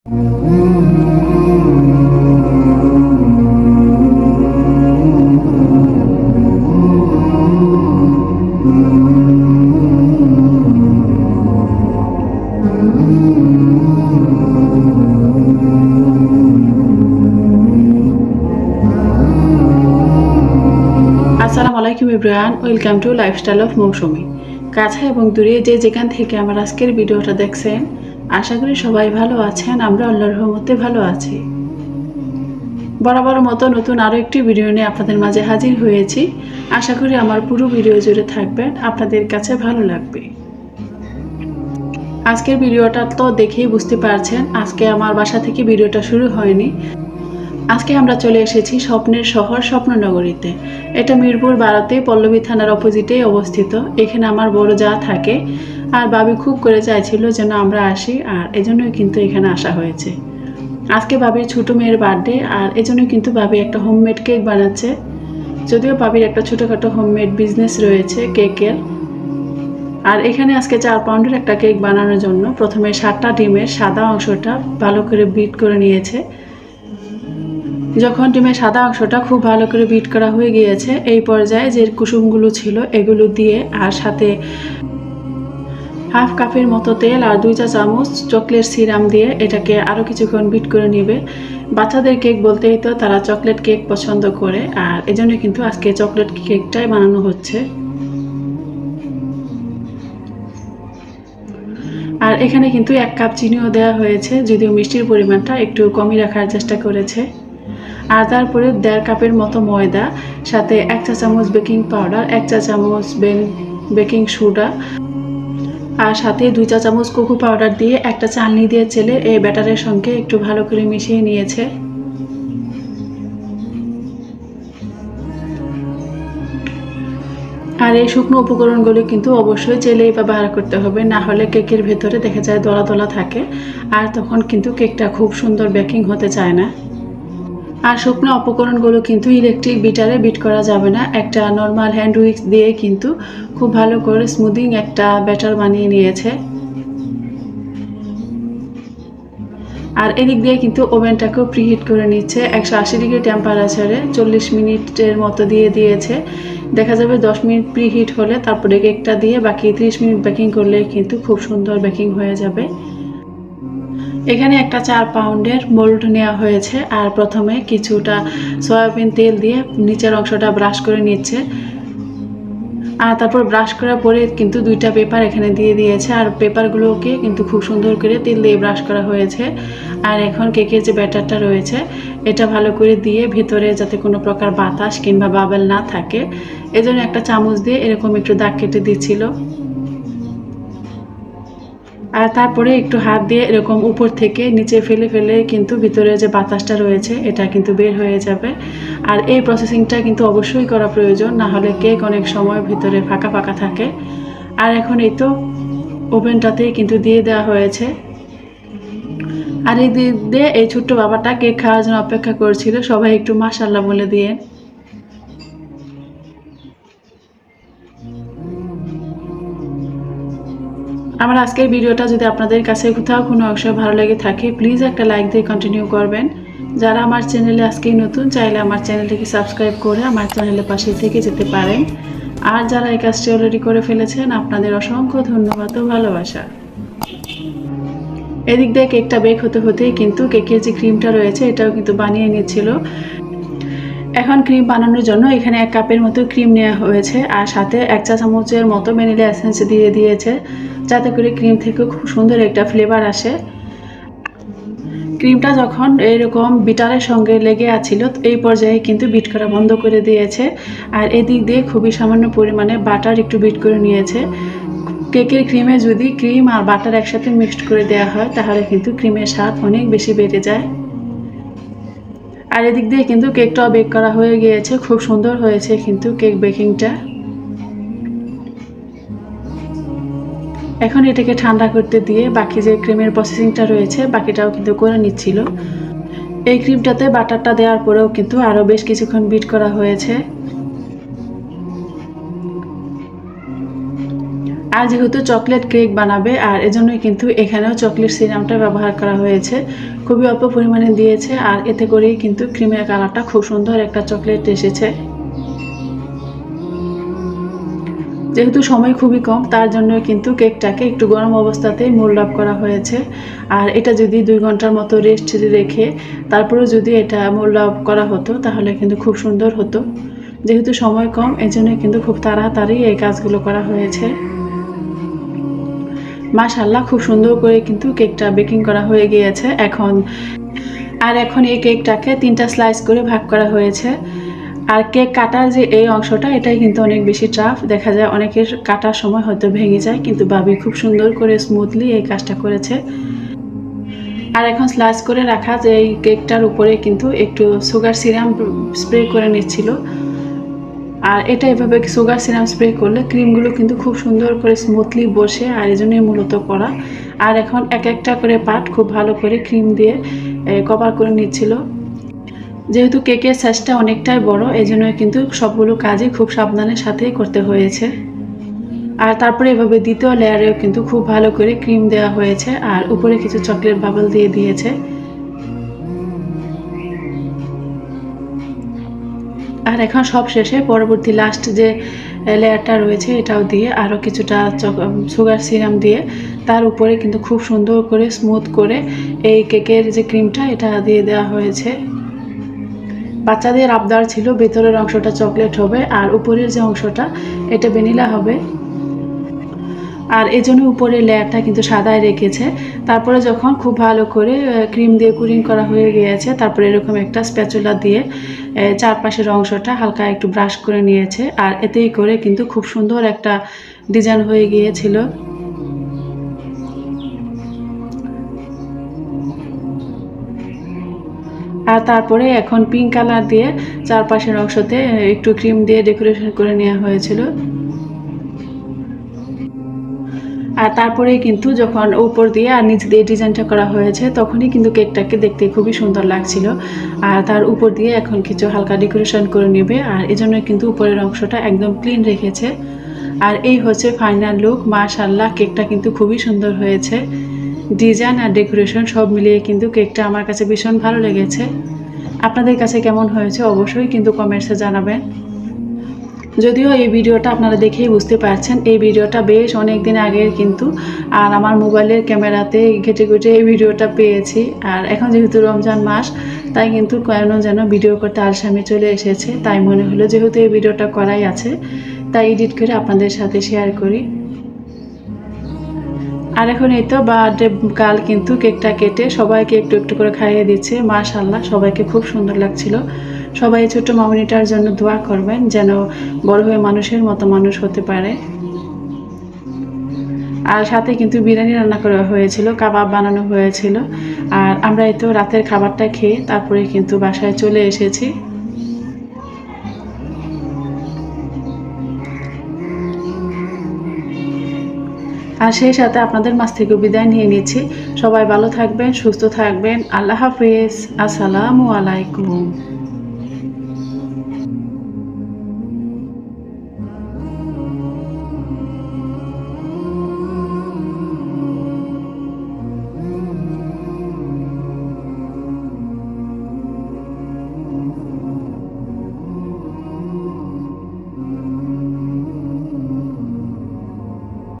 আসসালামু আলাইকুম welcome to lifestyle of Mousumi. কাছে এবং দূরে যে যেখান থেকে আমার আজকের ভিডিওটা দেখছেন আশা করি সবাই ভালো আছেন, আমরা আল্লাহর রহমতে ভালো আছি। বরাবর মতো নতুন আরও একটি ভিডিও নিয়ে আপনাদের মাঝে হাজির হয়েছি। আশা করি আমার পুরো ভিডিও জুড়ে থাকবেন, আপনাদের কাছে ভালো লাগবে। আজকের ভিডিওটা তো দেখেই বুঝতে পারছেন, আজকে আমার বাসা থেকে ভিডিওটা শুরু হয়নি। আজকে আমরা চলে এসেছি স্বপ্নের শহর স্বপ্ননগরীতে। এটা মিরপুর বারাতে পল্লবী থানার অপোজিটেই অবস্থিত। এখানে আমার বড় যা থাকে আর বাবি খুব করে চাইছিল যেন আমরা আসি, আর এজন্যই কিন্তু এখানে আসা হয়েছে। আজকে বাবির ছোটো মেয়ের বার্থডে, আর এজন্যই কিন্তু বাবি একটা হোমমেড কেক বানাচ্ছে। যদিও বাবির একটা ছোটোখাটো হোমমেড বিজনেস রয়েছে, কেকের। আর এখানে আজকে চার পাউন্ডের একটা কেক বানানোর জন্য প্রথমে সাতটা ডিমের সাদা অংশটা ভালো করে বিট করে নিয়েছে। যখন ডিমের সাদা অংশটা খুব ভালো করে বিট করা হয়ে গিয়েছে, এই পর্যায়ে যে কুসুমগুলো ছিল এগুলো দিয়ে আর সাথে হাফ কাপের মতো তেল আর দুই চা চামচ চকলেট সিরাম দিয়ে এটাকে আরও কিছুক্ষণ বিট করে নেবে। বাচ্চাদের কেক বলতেই তো তারা চকলেট কেক পছন্দ করে, আর এজন্য কিন্তু আজকে চকলেট কেকটাই বানানো হচ্ছে। আর এখানে কিন্তু এক কাপ চিনিও দেওয়া হয়েছে, যদিও মিষ্টির পরিমাণটা একটু কমই রাখার চেষ্টা করেছে। আর তারপরে দেড় কাপের মতো ময়দা, সাথে এক চা চামচ বেকিং পাউডার, এক চা চামচ বেকিং সোডা আর সাথে দুই চা চামচ কোকো পাউডার দিয়ে একটা চালনি দিয়ে চেলে এই ব্যাটারের সঙ্গে একটু ভালো করে মিশিয়ে নিয়েছে। আর এই শুকনো উপকরণগুলি কিন্তু অবশ্যই চেলেই ব্যবহার করতে হবে, না হলে কেকের ভেতরে দেখা যায় দলা দলা থাকে, আর তখন কিন্তু কেকটা খুব সুন্দর বেকিং হতে চায় না। আর শুকনো উপকরণগুলো কিন্তু ইলেকট্রিক বিটারে বিট করা যাবে না। একটা নর্মাল হ্যান্ড উইক্স দিয়ে কিন্তু খুব ভালো করে স্মুদিং একটা ব্যাটার বানিয়ে নিয়েছে। আর এদিক দিয়ে কিন্তু ওভেনটাকেও প্রিহিট করে নিচ্ছে। একশো আশি ডিগ্রি টেম্পারেচারে চল্লিশ মিনিটের মতো দিয়ে দিয়েছে। দেখা যাবে দশ মিনিট প্রিহিট হলে তারপরে কেকটা দিয়ে বাকি ত্রিশ মিনিট বেকিং করলে কিন্তু খুব সুন্দর বেকিং হয়ে যাবে। এখানে একটা চার পাউন্ডের মোল্ড নেওয়া হয়েছে আর প্রথমে কিছুটা সয়াবিন তেল দিয়ে নিচের অংশটা ব্রাশ করে নিচ্ছে। আর তারপর ব্রাশ করার পরে কিন্তু দুইটা পেপার এখানে দিয়ে দিয়েছে আর পেপারগুলোকে কিন্তু খুব সুন্দর করে তেল দিয়ে ব্রাশ করা হয়েছে। আর এখন কেকের যে ব্যাটারটা রয়েছে, এটা ভালো করে দিয়ে ভিতরে যাতে কোনো প্রকার বাতাস কিংবা বাবেল না থাকে। এজন্য একটা চামচ দিয়ে এরকম একটু দাগ কেটে দিচ্ছিল। আর তারপরে একটু হাত দিয়ে এরকম উপর থেকে নিচে ফেলে ফেলে কিন্তু ভিতরে যে বাতাসটা রয়েছে, এটা কিন্তু বের হয়ে যাবে। আর এই প্রসেসিংটা কিন্তু অবশ্যই করা প্রয়োজন, না হলে কেক অনেক সময় ভিতরে ফাঁকা ফাঁকা থাকে। আর এখন এই তো ওভেনটাতে কিন্তু দিয়ে দেওয়া হয়েছে। আর এই দিয়ে এই ছোট্ট বাবাটা কেক খাওয়ার জন্য অপেক্ষা করছিল, সবাই একটু মাশাল্লাহ বলে দিয়ে। আমার আজকের ভিডিওটা যদি আপনাদের কাছে কোথাও কোনো অংশ ভালো লেগে থাকে প্লিজ একটা লাইক দিয়ে কন্টিনিউ করবেন। যারা আমার চ্যানেলে আজকেই নতুন, চাইলে আমার চ্যানেলটিকে সাবস্ক্রাইব করে আমার চ্যানেলের পাশে থেকে যেতে পারেন। আর যারা এই কাজটি অলরেডি করে ফেলেছেন, আপনাদের অসংখ্য ধন্যবাদ ও ভালোবাসা। এদিক দিয়ে কেকটা বেক হতে হতেই কিন্তু কেকের যে ক্রিমটা রয়েছে, এটাও কিন্তু বানিয়ে নিচ্ছিল। এখন ক্রিম বানানোর জন্য এখানে এক কাপের মতো ক্রিম নেওয়া হয়েছে আর সাথে এক চা চামচের মতো ভ্যানিলা এসেন্স দিয়ে দিয়েছে, যাতে করে ক্রিম থেকে খুব সুন্দর একটা ফ্লেভার আসে। ক্রিমটা যখন এরকম বিটারের সঙ্গে লেগে আছিল, এই পর্যায়ে কিন্তু বিট করা বন্ধ করে দিয়েছে আর এদিক দিয়ে খুবই সামান্য পরিমাণে বাটার একটু বিট করে নিয়েছে। কেকের ক্রিমে যদি ক্রিম আর বাটার একসাথে মিক্সড করে দেওয়া হয়, তাহলে কিন্তু ক্রিমের স্বাদ অনেক বেশি বেড়ে যায়। আর এদিক দিয়ে কিন্তু কেকটাও বেক করা হয়ে গিয়েছে, খুব সুন্দর হয়েছে কিন্তু কেক বেকিংটা। এখন এটাকে ঠান্ডা করতে দিয়ে বাকি যে ক্রিমের প্রসেসিংটা রয়েছে, বাকিটাও কিন্তু করে নিচ্ছিল। এই ক্রিমটাতে বাটারটা দেওয়ার পরেও কিন্তু আরও বেশ কিছুক্ষণ বিট করা হয়েছে। আর যেহেতু চকলেট কেক বানাবে, আর এজন্যই কিন্তু এখানেও চকলেট সিরামটা ব্যবহার করা হয়েছে। খুবই অল্প পরিমাণে দিয়েছে আর এতে করেই কিন্তু ক্রিমের কালারটা খুব সুন্দর একটা চকলেট এসেছে। যেহেতু সময় খুবই কম, তার জন্য কিন্তু কেকটাকে একটু গরম অবস্থাতেই মোল্ড করা হয়েছে। আর এটা যদি দুই ঘণ্টার মতো রেস্ট রেখে তারপরেও যদি এটা মোল্ড করা হতো, তাহলে কিন্তু খুব সুন্দর হতো। যেহেতু সময় কম এজন্য কিন্তু খুব তাড়াতাড়ি এই কাজগুলো করা হয়েছে। মাশাল্লাহ খুব সুন্দর করে কিন্তু কেকটা বেকিং করা হয়ে গিয়েছে এখন। আর এখন এই কেকটাকে তিনটা স্লাইস করে ভাগ করা হয়েছে। আর কেক কাটার যে এই অংশটা, এটাই কিন্তু অনেক বেশি টাফ। দেখা যায় অনেকের কাটার সময় হয়তো ভেঙে যায়, কিন্তু বাবি খুব সুন্দর করে স্মুথলি এই কাজটা করেছে। আর এখন স্লাইস করে রাখা যে এই কেকটার উপরে কিন্তু একটু সুগার সিরাম স্প্রে করে নিচ্ছিল। আর এটা এভাবে সুগার সিরাম স্প্রে করলে ক্রিমগুলো কিন্তু খুব সুন্দর করে স্মুথলি বসে আর এই জন্যই মূলত করা। আর এখন এক একটা করে পাট খুব ভালো করে ক্রিম দিয়ে কভার করে নিচ্ছিল। যেহেতু কেকের সাইজটা অনেকটাই বড় এই কিন্তু সবগুলো কাজই খুব সাবধানের সাথেই করতে হয়েছে। আর তারপরে এভাবে দ্বিতীয় লেয়ারেও কিন্তু খুব ভালো করে ক্রিম দেওয়া হয়েছে আর উপরে কিছু চকলেট বাবল দিয়ে দিয়েছে। আর এখন সব শেষে পরবর্তী লাস্ট যে লেয়ারটা রয়েছে এটাও দিয়ে আরও কিছুটা সুগার সিরাম দিয়ে তার উপরে কিন্তু খুব সুন্দর করে স্মুথ করে এই কেকের যে ক্রিমটা এটা দিয়ে দেওয়া হয়েছে। বাচ্চাদের আবদার ছিল ভেতরের অংশটা চকলেট হবে আর উপরের যে অংশটা, এটা ভ্যানিলা হবে। আর এই জন্য উপরের লেয়ারটা কিন্তু সাদায় রেখেছে। তারপরে যখন খুব ভালো করে ক্রিম দিয়ে কুরিং করা হয়ে গিয়েছে, তারপরে এরকম একটা স্প্যাচুলা দিয়ে চারপাশের অংশটা হালকা একটু ব্রাশ করে নিয়েছে। আর এতেই করে কিন্তু খুব সুন্দর একটা ডিজাইন হয়ে গিয়েছিল। আর তারপরে এখন পিঙ্ক কালার দিয়ে চারপাশের অংশতে একটু ক্রিম দিয়ে ডেকোরেশন করে নেওয়া হয়েছিল। আর তারপরে কিন্তু যখন উপর দিয়ে আর নিচ দিয়ে ডিজাইনটা করা হয়েছে, তখনই কিন্তু কেকটাকে দেখতে খুবই সুন্দর লাগছিল। আর তার উপর দিয়ে এখন কিছু হালকা ডেকোরেশন করে নেবে আর এজন্য কিন্তু উপরের অংশটা একদম ক্লিন রেখেছে। আর এই হচ্ছে ফাইনাল লুক। মাশাল্লাহ কেকটা কিন্তু খুবই সুন্দর হয়েছে। ডিজাইন আর ডেকোরেশন সব মিলিয়ে কিন্তু কেকটা আমার কাছে ভীষণ ভালো লেগেছে। আপনাদের কাছে কেমন হয়েছে অবশ্যই কিন্তু কমেন্টসে জানাবেন। যদিও এই ভিডিওটা আপনারা দেখেই বুঝতে পারছেন, এই ভিডিওটা বেশ অনেক দিন আগের কিন্তু। আর আমার মোবাইলের ক্যামেরাতে ঘেটে ঘেটে এই ভিডিওটা পেয়েছি। আর এখন যেহেতু রমজান মাস, তাই কিন্তু কেন যেন ভিডিও করতে আলসামি চলে এসেছে। তাই মনে হলো যেহেতু এই ভিডিওটা করাই আছে, তাই এডিট করে আপনাদের সাথে শেয়ার করি। আর এখন এই তো বার্থডে কাল কিন্তু কেকটা কেটে সবাইকে একটু একটু করে খাইয়ে দিচ্ছে। মাশাল্লাহ সবাইকে খুব সুন্দর লাগছিল। সবাই ছোট্ট মামনিটার জন্য দোয়া করবেন যেন বড় হয়ে মানুষের মতো মানুষ হতে পারে। আর সাথে কিন্তু বিরিয়ানি রান্না করা হয়েছিল, কাবাব বানানো হয়েছিল। আর আমরা এই তো রাতের খাবারটা খেয়ে তারপরে কিন্তু বাসায় চলে এসেছি। আর সেই সাথে আপনাদের মাছ থেকে বিদায় নিয়ে নিচ্ছি। সবাই ভালো থাকবেন, সুস্থ থাকবেন। আল্লাহ হাফিজ। আসসালামু আলাইকুম।